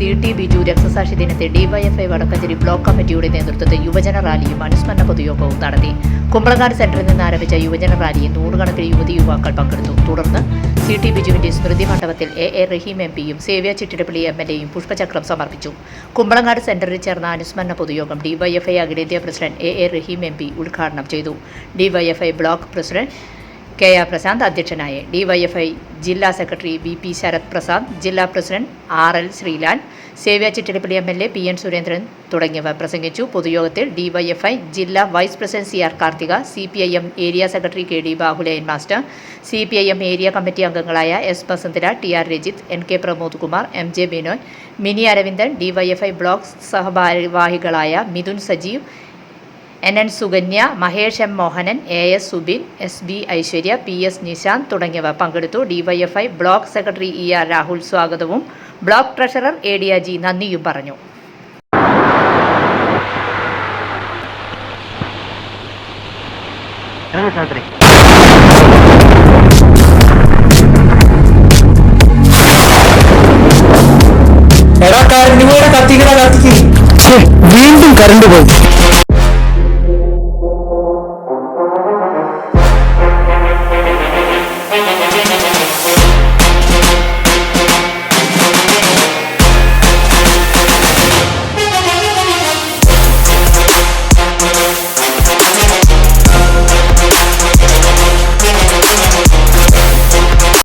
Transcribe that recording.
C T Biju രക്തസാക്ഷി ദിനത്തെ DYFI Vadakkanchery block കമ്മിറ്റിയുടെ നേതൃത്വത്തിൽ യുവജന റാലിയും അനുസ്മരണ പൊതുയോഗവും നടത്തി. കുമ്പളങ്ങാട് സെന്ററിൽ നിന്ന് ആരംഭിച്ച യുവജന റാലിയിൽ നൂറുകണക്കിന് യുവതി യുവാക്കൾ പങ്കെടുത്തു. തുടർന്ന് സി ടി ബിജുവിന്റെ സ്മൃതി മണ്ഡപത്തിൽ എ എ റഹീം എം പിയും സേവ്യ ചിറ്റിടപ്പള്ളി എം എൽ എയും പുഷ്പചക്രം സമർപ്പിച്ചു. കുമ്പളങ്ങാട് സെന്ററിൽ ചേർന്ന അനുസ്മരണ പൊതുയോഗം ഡിവൈഎഫ്ഐ അഖിലേന്ത്യാ president A A Rahim M P ഉദ്ഘാടനം ചെയ്തു. DYFI block president K R Prashanth അധ്യക്ഷനായി ഡിവൈഎഫ്ഐ ജില്ലാ secretary V P Sarath Prasad ജില്ലാ president R L Sreelal സേവ്യ Chittilappilly M L A P N Surendran തുടങ്ങിയവർ പ്രസംഗിച്ചു. പൊതുയോഗത്തിൽ ഡിവൈഎഫ്ഐ ജില്ലാ vice president C R Karthika C P I M area secretary K D Bahuleyan master C P I M area committee അംഗങ്ങളായ S വസന്തര T R Rajith N K Pramod Kumar M J Binoy Mini Aravindan DYFI block സഹഭാരവാഹികളായ Mithun Sajeev N N Sukanya Mahesh M Mohanan A S Subin S B Aishwarya P S Nishanth തുടങ്ങിയവർ പങ്കെടുത്തു. DYFI block secretary E R Rahul സ്വാഗതവും block treasurer A D Aji നന്ദിയും പറഞ്ഞു. വീണ്ടും current പോയി.